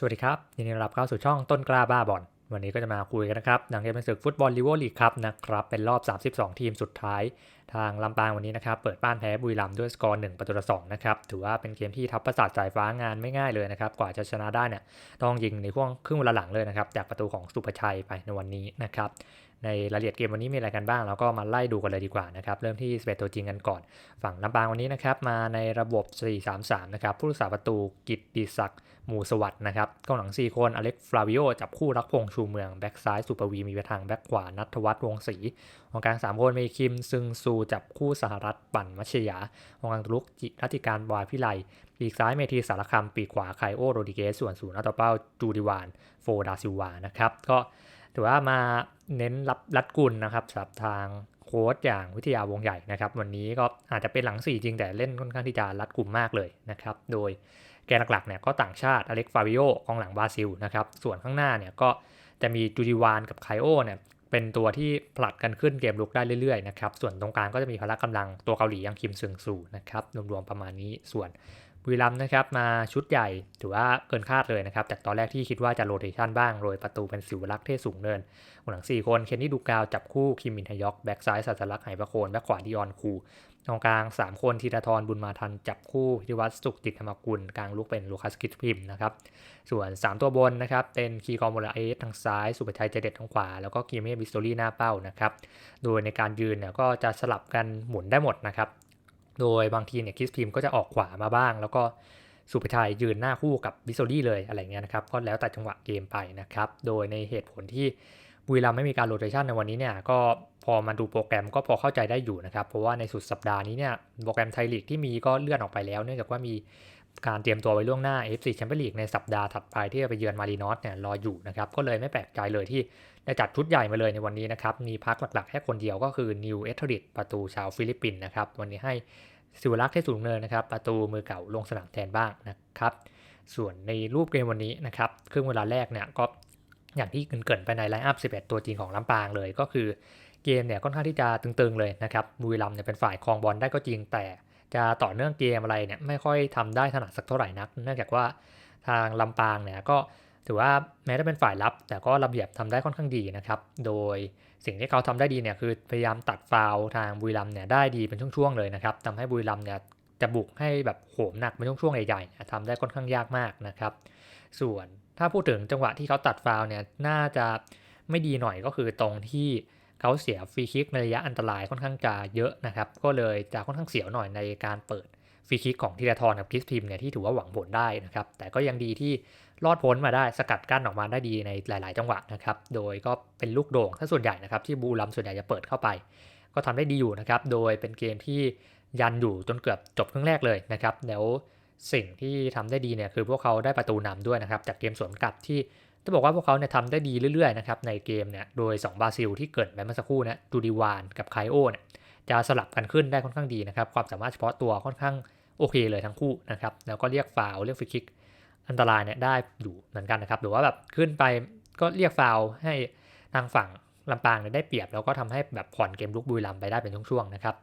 สวัสดีครับยินดีต้อนรับเข้าสู่ช่องต้นกล้าบ้าบอลวันนี้ก็จะมาคุยกันนะครับหลังเกมเป็นศึกฟุตบอลลีวอลีกครับนะครับเป็นรอบ 32 ทีมสุดท้าย ทางลำปางวันนี้นะครับเปิดบ้านแพ้บุรีรัมย์ด้วยสกอร์1ประตูต่อ2นะครับถือว่าเป็นเกมที่ทัพประสาทสายฟ้างานไม่ง่ายเลยนะครับกว่าจะชนะได้เนี่ยต้องยิงในช่วงครึ่งเวลาหลังเลยนะครับจากประตูของสุภชัยไปในวันนี้นะครับ ในรายละเอียดเกมวันนี้มีอะไรกันบ้าง เราก็มาไล่ดูกันเลยดีกว่านะครับ เริ่มที่สเปตัวจริงกันก่อน ฝั่งลำปางวันนี้นะครับ มาในระบบ 4-3-3 นะครับ ผู้รักษาประตูกิตติศักดิ์หมู่สวัสด์นะครับกองหลัง 4 คน อเล็กฟลาวิโอ จับคู่รักพงชูเมือง แบ็กซ้าย สุปวี มีไปทางแบ็กขวา นัทวัฒน์วงศรีของกลาง 3 คน มีคิม ซึงซู จับคู่สหรัฐ ปั่นมัชยาของกลางลุกจิรัติการวายพิไลปีกซ้ายเมทีสารคำปีกขวาไคโอโรดิเกส ส่วนศูนย์อัตเป้าจูดิวาน โฟดาซิวา นะครับ ก็ ถือว่ามาเน้นรับรัดกุลนะครับสำหรับทางโค้ชอย่างวิทยาวงใหญ่นะครับ วันนี้ก็อาจจะเป็นหลัง4จริงแต่เล่นค่อนข้างที่จะรัดกลุ่มมากเลยนะครับ โดยแกนหลักๆเนี่ยก็ต่างชาติอเล็กฟาวิโอกองหลังบราซิลนะครับ ส่วนข้างหน้าเนี่ยก็จะมีจูดิวานกับไคโอเนี่ยเป็นตัวที่ผลัดกันขึ้นเกมลุกได้เรื่อยๆนะครับ ส่วนตรงกลางก็จะมีพละกำลังตัวเกาหลีอย่างคิมซึงซูนะครับรวมๆประมาณนี้ส่วน บุรีรัมนะครับมาชุดใหญ่ถือว่าเกินคาดเลยนะครับจากตอนแรกที่คิดว่าจะโรเตชันบ้างโรยประตูเป็นสิวลักษ์เทศสูงเนินหลัง 4 คนเคนนี่ดูกาวจับคู่คิมมินทยอกแบ็กซ้ายสัสลักไหประโคนแบ็กขวาดิออนคูตรงกลาง 3 คนธีรทรบุญมาทันจับคู่พิวัตรสุขจิตธรรมกุลกลางลุกเป็นลูคัสกิทพิมนะครับส่วน 3 ตัวบนนะครับเป็นคีกอมโมลาเอสทางซ้าย สุภชัยเจเด็ดทางขวา แล้วก็กีเมบิสโตรี่หน้าเป้านะครับโดยในการยืนเนี่ยก็จะสลับกันหมุนได้หมดนะครับ โดยบางทีเนี่ยคิสพิมก็จะออกขวามาบ้าง แล้วก็สุภชัยยืนหน้าคู่กับบิสโตรี่เลยอะไรเงี้ยนะครับก็แล้วแต่จังหวะเกมไปนะครับ โดยในเหตุผลที่บุรีรัมไม่มีการโรเตชันในวันนี้เนี่ยก็พอมาดูโปรแกรมก็พอเข้าใจได้อยู่นะครับ เพราะว่าในสุดสัปดาห์นี้เนี่ยโปรแกรมไทยลีกที่มีก็เลื่อนออกไปแล้ว เนื่องจากว่ามีการเตรียมตัวไว้ล่วงหน้า FC แชมเปี้ยนลีกในสัปดาห์ถัดไปที่จะไปเยือนมารีนอสเนี่ยรออยู่นะครับก็เลยไม่แปลกใจเลยที่ได้จัดชุดใหญ่มาเลยในวันนี้นะครับมีพักหลักๆแค่คนเดียวก็คือนิวเอทริดประตูชาวฟิลิปปินส์นะครับวันนี้ให้ สิวรักษ์เทสูงเนินนะครับ ประตูมือเก่าลงสนามแทนบ้างนะครับ ส่วนในรูปเกมวันนี้นะครับครึ่งเวลาแรกเนี่ยก็อย่างที่เกินไปในไลน์อัพ 11 ตัวจริงของลำปางเลย ก็คือเกมเนี่ยค่อนข้างที่จะตึงๆเลยนะครับบุรีรัมเนี่ยเป็นฝ่ายครองบอลได้ก็จริงแต่จะต่อเนื่องเกมอะไรเนี่ยไม่ค่อยทำได้ถนัดสักเท่าไหร่นัก เนื่องจากว่าทางลำปางเนี่ยก็ ถือว่าแม้จะเป็นฝ่ายรับ แต่ก็ระเบียบทำได้ค่อนข้างดีนะครับ โดยสิ่งที่เขาทำได้ดีเนี่ยคือพยายามตัดฟาวทางบุรีรัมเนี่ยได้ดีเป็นช่วงๆเลยนะครับทำให้บุรีรัมเนี่ยจะบุกให้แบบโหมหนักเป็นช่วงๆใหญ่ๆทำได้ค่อนข้างยากมากนะครับ ส่วนถ้าพูดถึงจังหวะที่เขาตัดฟาวเนี่ยน่าจะไม่ดีหน่อยก็คือตรงที่เขาเสียฟรีคิกในระยะอันตรายค่อนข้างจะเยอะนะครับ ก็เลยจะค่อนข้างเสียวหน่อยในการเปิด ฟรีคิกของธีรทรกับคริสพิมเนี่ยที่ถือว่าหวังผลได้นะครับ แต่ก็ยังดีที่รอดพ้นมาได้สกัดกั้นออกมาได้ดีในหลาย ๆ จังหวะนะครับ โดยก็เป็นลูกโด่งถ้าส่วนใหญ่นะครับที่บูรัมส่วนใหญ่จะเปิดเข้าไป ก็ทำได้ดีอยู่นะครับ โดยเป็นเกมที่ยันอยู่จนเกือบจบครึ่งแรกเลยนะครับแล้วสิ่งที่ทำได้ดีเนี่ยคือพวกเขาได้ประตูนำด้วยนะครับจากเกมสวนกลับที่จะบอกว่าพวกเขาเนี่ยทำได้ดีเรื่อย ๆ นะครับในเกมเนี่ยโดย 2 บราซิลที่เกิดไปเมื่อสักครู่นะจูดิวานกับไคโอเนี่ยจะสลับกันขึ้นได้ค่อนข้างดีนะครับความสามารถเฉพาะตัวค่อนข้าง โอเคเลยทั้งคู่นะครับ แล้วก็เรียกฟาวเรียกฟรีคิกอันตรายเนี่ยได้อยู่เหมือนกันนะครับ หรือว่าแบบขึ้นไปก็เรียกฟาวให้ทางฝั่งลำปางได้เปรียบ แล้วก็ทำให้แบบผ่อนเกมลุกบุรีรัมไปได้เป็นช่วงๆนะครับ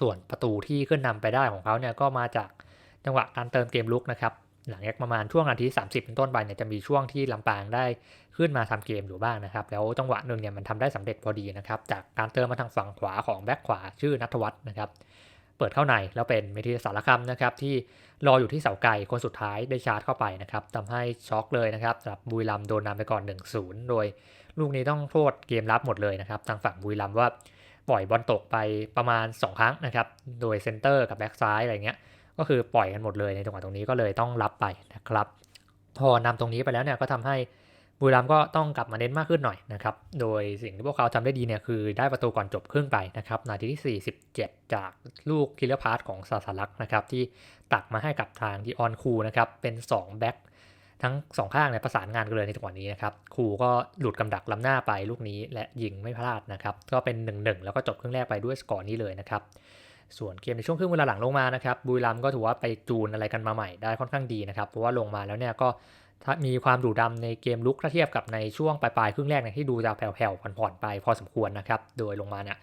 ส่วนประตูที่ขึ้นนำไปได้ของเขาเนี่ยก็มาจากจังหวะการเติมเกมลุกนะครับ หลังจากประมาณช่วงนาที 30 เป็นต้นไปเนี่ยจะมีช่วงที่ลำปางได้ขึ้นมาทำเกมอยู่บ้างนะครับ แล้วจังหวะหนึ่งเนี่ยมันทำได้สำเร็จพอดีนะครับ จากการเติมมาทางฝั่งขวาของแบ็คขวาชื่อนัทวัฒน์นะครับ เปิดเข้าในแล้วเป็นเมทีสารคำนะครับที่รออยู่ที่เสาไกลคนสุดท้ายได้ชาร์จเข้าไปนะครับทำให้ช็อกเลยนะครับสำหรับบุรีรัมโดนนำไปก่อน 1-0 โดยลูกนี้ต้องโทษเกมรับหมดเลยนะครับทางฝั่งบุรีรัมว่าปล่อยบอลตกไปประมาณ 2 ครั้งนะครับโดยเซนเตอร์กับแบ็กซ้ายอะไรเงี้ยก็คือปล่อยกันหมดเลยในจังหวะตรงนี้ก็เลยต้องรับไปนะครับพอนำตรงนี้ไปแล้วเนี่ยก็ทำให้ บุรีรัมก็ต้องกลับมาเน้นมากขึ้นหน่อยนะครับ โดยสิ่งที่พวกเขาทำได้ดีเนี่ยคือได้ประตูก่อนจบครึ่งไปนะครับ นาทีที่ 47 จากลูกคิลเลอร์พาร์ตของซาสลักนะครับ ที่ตักมาให้กับทางดีออนคูนะครับ เป็น2แบ็คทั้งสองข้างเนี่ยประสานงานกันเลยในจังหวะนี้นะครับ คูก็หลุดกำดักล้ำหน้าไปลูกนี้และยิงไม่พลาดนะครับ ก็เป็น 1-1 แล้วก็จบครึ่งแรกไปด้วยสกอร์นี้เลยนะครับส่วนเกมในช่วงครึ่งเวลาหลังลงมานะครับบุรีรัมก็ถือว่าไปจูนอะไรกันมาใหม่ได้ค่อนข้างดีนะครับ เพราะว่าลงมาแล้วเนี่ยก็ มีความดุดันในเกมลุกถ้าเทียบกับในช่วงปลายๆครึ่งแรกเนี่ยที่ดูจะแผ่วๆผ่อนๆไปพอสมควรนะครับ โดยลงมาเนี่ย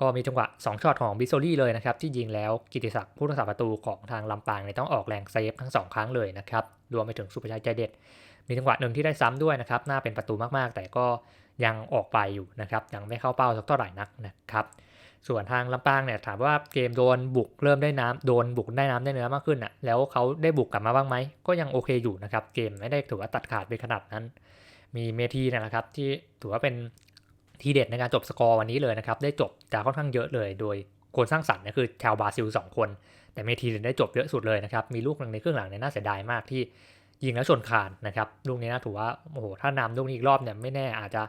ก็มีจังหวะ 2ช็อตของบิโซลี่เลยนะครับ ที่ยิงแล้วกิติศักดิ์ผู้รักษาประตูของทางลำปางเนี่ยต้องออกแรงเซฟทั้ง 2 ครั้งเลยนะครับ รวมไปถึงสุภชัยใจเด็ด มีจังหวะหนึ่งที่ได้ซ้ำด้วยนะครับน่าเป็นประตูมากๆ แต่ก็ยังออกไปอยู่นะครับยังไม่เข้าเป้าสักเท่าไหร่นักนะครับ ส่วนทางลำปางเนี่ยถามว่าเกมโดนบุกเริ่มได้น้ำโดนบุกได้น้ำได้เนื้อมากขึ้นอะแล้วเขาได้บุกกลับมาบ้างไหมก็ยังโอเคอยู่นะครับเกมไม่ได้ถือว่าตัดขาดไปขนาดนั้น มีเมทีเนี่ยนะครับที่ถือว่าเป็นทีเด็ดในการจบสกอร์วันนี้เลยนะครับได้จบจากค่อนข้างเยอะเลย โดยคนสร้างสรรค์เนี่ยคือชาวบราซิล2คน แต่เมทีได้จบเยอะสุดเลยนะครับมีลูกหนึ่งในครึ่งหลังเนี่ยน่าเสียดายมากที่ยิงแล้วชนคานนะครับลูกนี้นะถือว่าโอ้โหถ้านำลูกนี้อีกรอบเนี่ยไม่แน่อาจจะ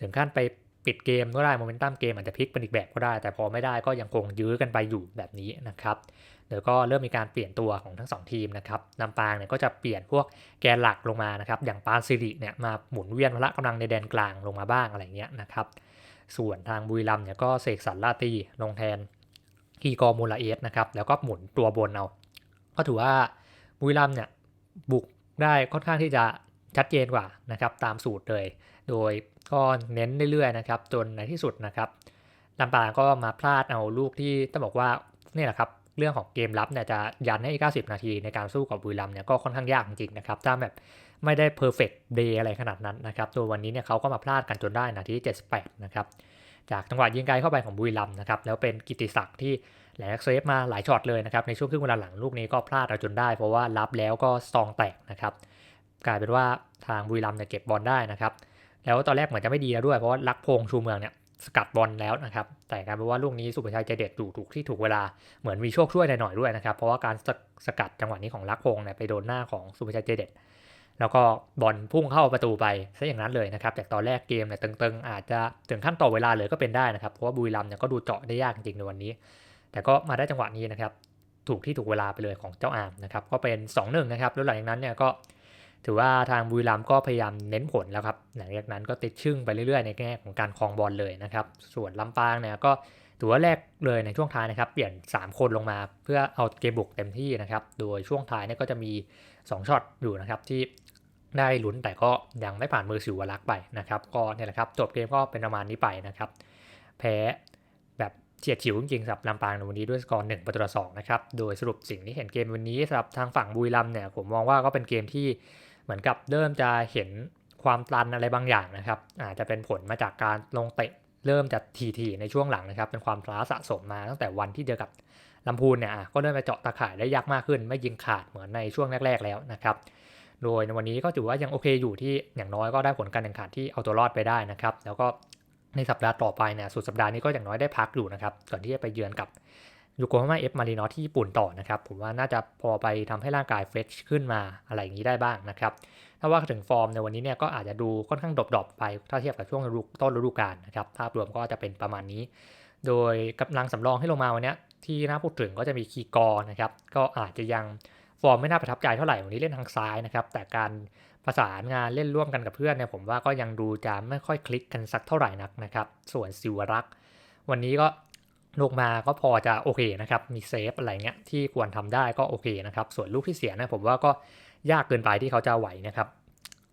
ถึงขั้นไป ปิดเกมก็ได้โมเมนตัมเกมอาจจะพลิกเป็นอีกแบบก็ได้ แต่พอไม่ได้ก็ยังคงยื้อกันไปอยู่แบบนี้นะครับเดี๋ยวก็เริ่มมีการเปลี่ยนตัวของทั้ง 2 ทีมนะครับลำปางเนี่ยก็จะเปลี่ยนพวกแกนหลักลงมานะครับ อย่างปานซิริเนี่ยมาหมุนเวียนพละกำลังในแดนกลางลงมาบ้างอะไรเงี้ยนะครับ ส่วนทางบุรีรัมเนี่ยก็เสกสรรลาตีลงแทนกีกอมูลาเอสนะครับ แล้วก็หมุนตัวบนเอา ก็ถือว่าบุรีรัมเนี่ยบุกได้ค่อนข้างที่จะชัดเจนกว่านะครับตามสูตรเลย โดย ก็เน้นเรื่อยๆนะครับจนในที่สุดนะครับลำปางก็มาพลาดเอาลูกที่ต้องบอกว่านี่แหละครับเรื่องของเกมรับเนี่ยจะยันให้ 90 นาทีในการสู้กับบุรีรัมเนี่ยก็ค่อนข้างยากจริงๆนะครับถ้าแบบไม่ได้เพอร์เฟกต์เดย์อะไรขนาดนั้นนะครับโดยวันนี้เนี่ยเขาก็มาพลาดกันจนได้นาที78 นะครับ จากจังหวะยิงไกลเข้าไปของบุรีรัมนะครับแล้วเป็นกิติศักดิ์ที่แหลกเซฟมาหลายช็อตเลยนะครับในช่วงครึ่งเวลาหลังลูกนี้ก็พลาดเอาจนได้ เพราะว่ารับแล้วก็ซองแตกนะครับกลายเป็นว่าทางบุรีรัมเนี่ยเก็บบอลได้นะครับ แล้วตอนแรกเหมือนจะไม่ดีแล้วด้วยเพราะว่าลักพงชูเมืองเนี่ยสกัดบอลแล้วนะครับ แต่กายเป็นว่าลูกนี้สุภชัยใจเด็ดถูกถูกที่ถูกเวลาเหมือนมีโชคช่วยหน่อยด้วยนะครับ เพราะว่าการสกัดจังหวะนี้ของลักพงเนี่ยไปโดนหน้าของสุภชัยใจเด็ดแล้วก็บอลพุ่งเข้าประตูไปซะอย่างนั้นเลยนะครับจากตอนแรกเกมเนี่ยตึงๆ อาจจะถึงขั้นต่อเวลาเลยก็เป็นได้นะครับเพราะว่าบุรีรัมย์เนี่ยก็ดูเจาะได้ยากจริงในวันนี้ แต่ก็มาได้จังหวะนี้นะครับถูกที่ถูกเวลาไปเลยของเจ้าอามนะครับก็เป็น 2-1 นะครับแล้วหลังจากนั้นเนี่ยก็ ถือว่าทางบุรีรัมย์ก็พยายามเน้นผลแล้วครับหลังจากนั้นก็ติดชึ่งไปเรื่อยๆในแง่ของการคลองบอลเลยนะครับ ส่วนลำปางเนี่ยก็ถือว่าแรกเลยในช่วงท้ายนะครับ เปลี่ยน 3 คนลงมาเพื่อเอาเกมบุกเต็มที่นะครับ โดยช่วงท้ายเนี่ยก็จะมี 2ช็อตอยู่นะครับที่ได้ลุ้นแต่ก็ยังไม่ผ่านมือสิวรักษ์ไปนะครับ ก็เนี่ยแหละครับจบเกมก็เป็นประมาณนี้ไปนะครับ แพ้แบบเฉียดฉิวจริงๆสำหรับลำปางในวันนี้ด้วยสกอร์1ประตูต่อ2นะครับ โดยสรุปสิ่งที่เห็นเกมวันนี้สำหรับทางฝั่งบุรีรัมย์เนี่ยผมมองว่าก็เป็นเกมที่ เหมือนกับเริ่มจะเห็นความตันอะไรบางอย่างนะครับ อาจจะเป็นผลมาจากการลงเตะเริ่มจะทีๆในช่วงหลังนะครับ เป็นความล้าสะสมมาตั้งแต่วันที่เจอกับลำพูนเนี่ยก็เริ่มไปเจาะตาข่ายได้ยากมากขึ้น ไม่ยิงขาดเหมือนในช่วงแรก ๆ แล้วนะครับ โดยในวันนี้ก็ถือว่ายังโอเคอยู่ที่อย่างน้อยก็ได้ผลการแข่งขันที่เอาตัวรอดไปได้นะครับ แล้วก็ในสัปดาห์ต่อไปเนี่ยสุดสัปดาห์นี้ก็อย่างน้อยได้พักอยู่นะครับก่อนที่จะไปเยือนกับ ยูโกฮาม่าเอฟมารีนอที่ญี่ปุ่นต่อนะครับ ผมว่าน่าจะพอไปทำให้ร่างกายเฟรชขึ้นมาอะไรอย่างนี้ได้บ้างนะครับถ้าว่าถึงฟอร์มในวันนี้เนี่ยก็อาจจะดูค่อนข้างดรอปๆไปถ้าเทียบกับช่วงต้นฤดูกาลนะครับภาพรวมก็จะเป็นประมาณนี้ โดยกำลังสำรองให้ลงมาวันนี้ที่น่าพูดถึงก็จะมีคีกอนะครับก็อาจจะยังฟอร์มไม่น่าประทับใจเท่าไหร่วันนี้เล่นทางซ้ายนะครับแต่การประสานงานเล่นร่วมกันกับเพื่อนเนี่ยผมว่าก็ยังดูจะไม่ค่อยคลิกกันสักเท่าไหร่นักนะครับส่วนซิวรักษ์วันนี้ก็ ลงมาก็พอจะโอเคนะครับ มีเซฟอะไรเงี้ยที่ควรทำได้ก็โอเคนะครับ ส่วนลูกที่เสียนะผมว่าก็ยากเกินไปที่เขาจะไหวนะครับ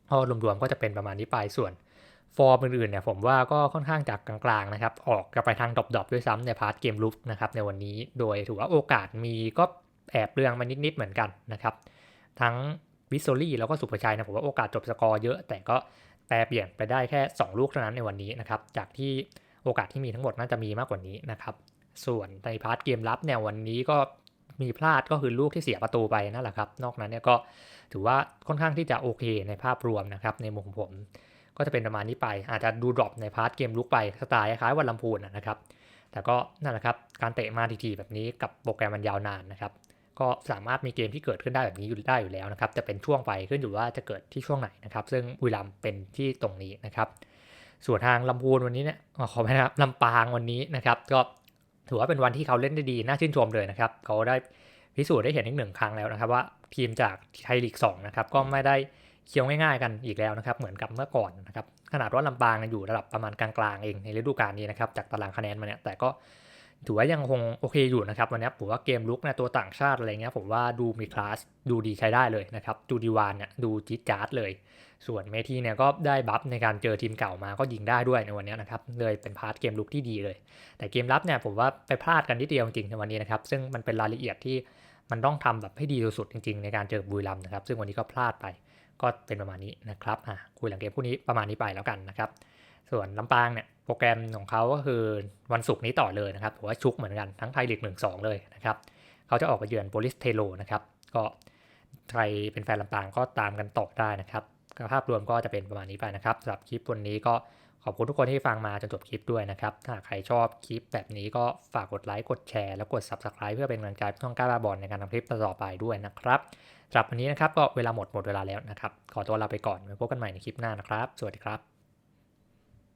พอรวมๆก็จะเป็นประมาณนี้ไปส่วนฟอร์มอื่นๆเนี่ยผมว่าก็ค่อนข้างจากกลางๆนะครับ ออกกับไปทางดรอปๆด้วยซ้ำในพาร์ทเกมลุกนะครับในวันนี้โดยถือว่าโอกาสมีก็แอบเรืองมานิดๆเหมือนกันนะครับ ทั้งวิสโซลี่แล้วก็สุภชัยนะผมว่าโอกาสจบสกอร์เยอะ แต่ก็แปรเปลี่ยนไปได้แค่ 2 ลูกเท่านั้นในวันนี้นะครับจากที่โอกาสที่มีทั้งหมดน่าจะมีมากกว่านี้นะครับ ส่วนในพาร์ทเกมรับเนี่ยวันนี้ก็มีพลาดก็คือลูกที่เสียประตูไปนั่นแหละครับ นอกนั้นเนี่ยก็ถือว่าค่อนข้างที่จะโอเคในภาพรวมนะครับในมุมผม ก็จะเป็นประมาณนี้ไป อาจจะดูดรอปในพาร์ทเกมลุกไปสไตล์คล้ายวันลำพูนนะครับ แต่ก็นั่นแหละครับการเตะมาทีๆแบบนี้กับโปรแกรมมันยาวนานนะครับ ก็สามารถมีเกมที่เกิดขึ้นได้แบบนี้อยู่ได้อยู่แล้วนะครับจะเป็นช่วงไปขึ้นอยู่ว่าจะเกิดที่ช่วงไหนนะครับ ซึ่งบุรีรัมเป็นที่ตรงนี้นะครับส่วนทางลำพูนวันนี้เนี่ยขอไปนะครับลำปางวันนี้นะครับ ก็ ถือว่าเป็นวันที่เขาเล่นได้ดี น่าชื่นชมเลยนะครับ เขาได้พิสูจน์ได้เห็นอีกหนึ่งครั้งแล้วนะครับว่าทีมจากไทยลีก2นะครับก็ไม่ได้เคี้ยวง่ายๆกันอีกแล้วนะครับ เหมือนกับเมื่อก่อนนะครับขนาดว่าลำปางอยู่ระดับประมาณกลางๆเองในฤดูกาลนี้นะครับจากตารางคะแนนมาเนี่ยแต่ก็ถือว่ายังคงโอเคอยู่นะครับวันนี้ผมว่าเกมลุกนะตัวต่างชาติอะไรเงี้ยผมว่าดูมีคลาสดูดีใช้ได้เลยนะครับจูดีวานเนี่ยดูจี๊ดจ๊าดเลย ส่วนเมทีเนี่ยก็ได้บัฟในการเจอทีมเก่ามาก็ยิงได้ด้วยในวันนี้นะครับ เลยเป็นพาร์ทเกมลุกที่ดีเลย แต่เกมรับเนี่ยผมว่าไปพลาดกันนิดเดียวจริงๆในวันนี้นะครับ ซึ่งมันเป็นรายละเอียดที่มันต้องทำแบบให้ดีสุดๆจริง ๆ ในการเจอบุรีรัมนะครับ ซึ่งวันนี้ก็พลาดไปก็เป็นประมาณนี้นะครับอะคุยหลังเกมพวกนี้ประมาณนี้ไปแล้วกันนะครับส่วนลำปางเนี่ยโปรแกรมของเขาก็คือวันศุกร์นี้ต่อเลยนะครับผมว่าชุกเหมือนกันทั้งไทยลีกหนึ่งสองเลยนะครับเขาจะออกไปเยือนโปลิสเทโลนะครับก็ใครเป็นแฟนลำปางก็ตามกันต่อได้นะครับ ภาพรวมก็จะเป็นประมาณนี้ไปนะครับสำหรับคลิปวันนี้ก็ขอบคุณทุกคนที่ฟังมาจนจบคลิปด้วยนะครับ ถ้าใครชอบคลิปแบบนี้ก็ฝากกดไลค์กดแชร์แล้วกด Subscribe เพื่อเป็นกำลังใจช่องก้าบาบอลในการทำคลิปต่อไปด้วยนะครับสำหรับวันนี้นะครับก็เวลาหมดหมดเวลาแล้วนะครับ ขอตัวลาไปก่อนไว้พบกันใหม่ในคลิปหน้านะครับ สวัสดีครับ